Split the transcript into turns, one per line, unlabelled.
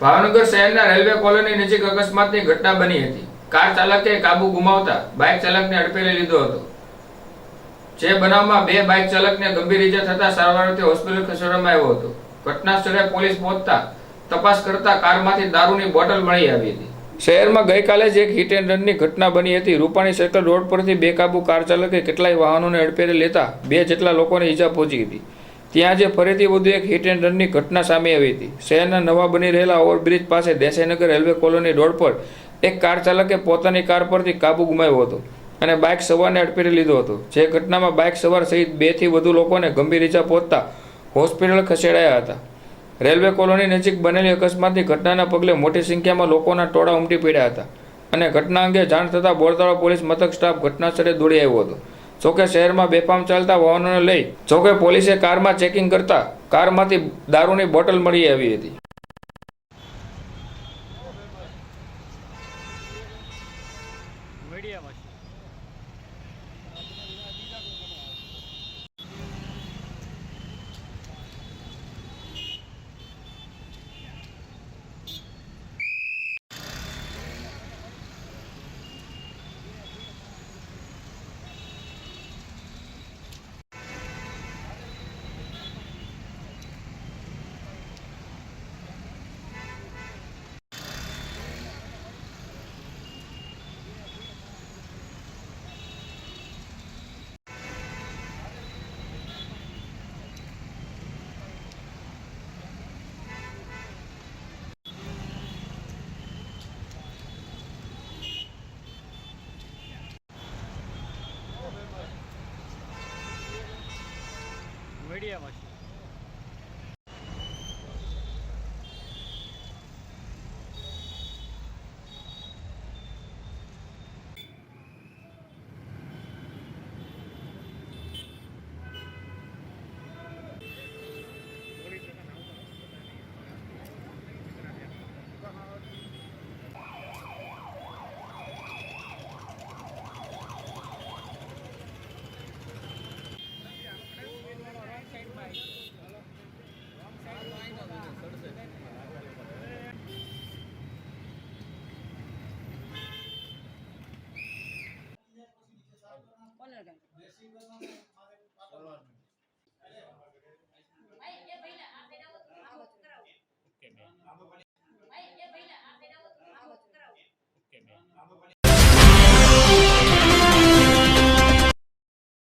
ભાવનગર શહેરના railway colony નજીક અકસ્માતની ઘટના બની હતી. કાર ચાલકે કાબુ ગુમાવતા બાઇક ચાલકને અડફેટે લીધો હતો. જે બનાવમાં બે બાઇક ચાલકને ગંભીર ઈજા થતા સારવાર અર્થે હોસ્પિટલ ખસેડવામાં આવ્યો હતો. ઘટના સ્થળે પોલીસ પહોંચતા તપાસ કરતા કારમાંથી દારૂની બોટલ મળી આવી હતી. શહેરમાં ગઈકાલે જ એક હિટ એન્ડ રનની ઘટના બની હતી. રૂપાણી સર્કલ રોડ પરથી બેકાબુ કાર ચાલકે કેટલાય વાહનોને અડફેટે લેતા બે જેટલા લોકોને ઈજા પહોંચી હતી. ત્યાં જે ફરીથી વધુ એક હિટ એન્ડ રનની ઘટના સામે આવી હતી. શહેરના નવા બની રહેલા ઓવરબ્રિજ પાસે દેસાઈનગર રેલવે કોલોની રોડ પર એક કાર ચાલકે પોતાની કાર પરથી કાબુ ગુમાવ્યો હતો અને બાઇક સવારને અડફેટે લીધો હતો. જે ઘટનામાં બાઇક સવાર સહિત બેથી વધુ લોકોને ગંભીર ઈજા પહોંચતા હોસ્પિટલ ખસેડાયા હતા. રેલવે કોલોની નજીક બનેલી અકસ્માતની ઘટનાના પગલે મોટી સંખ્યામાં લોકોના ટોળા ઉમટી પડ્યા હતા અને ઘટના અંગે જાણ થતાં બોરતાળા પોલીસ મથક સ્ટાફ ઘટના સ્થળે દોડી આવ્યો હતો. જોકે શહેરમાં બેફામ ચાલતા વાહનોને લઈ જોકે પોલીસે કારમાં ચેકિંગ કરતા કારમાંથી દારૂની બોટલ મળી આવી હતી.
મીડિયામાં મીડિયામાં છું. બેસી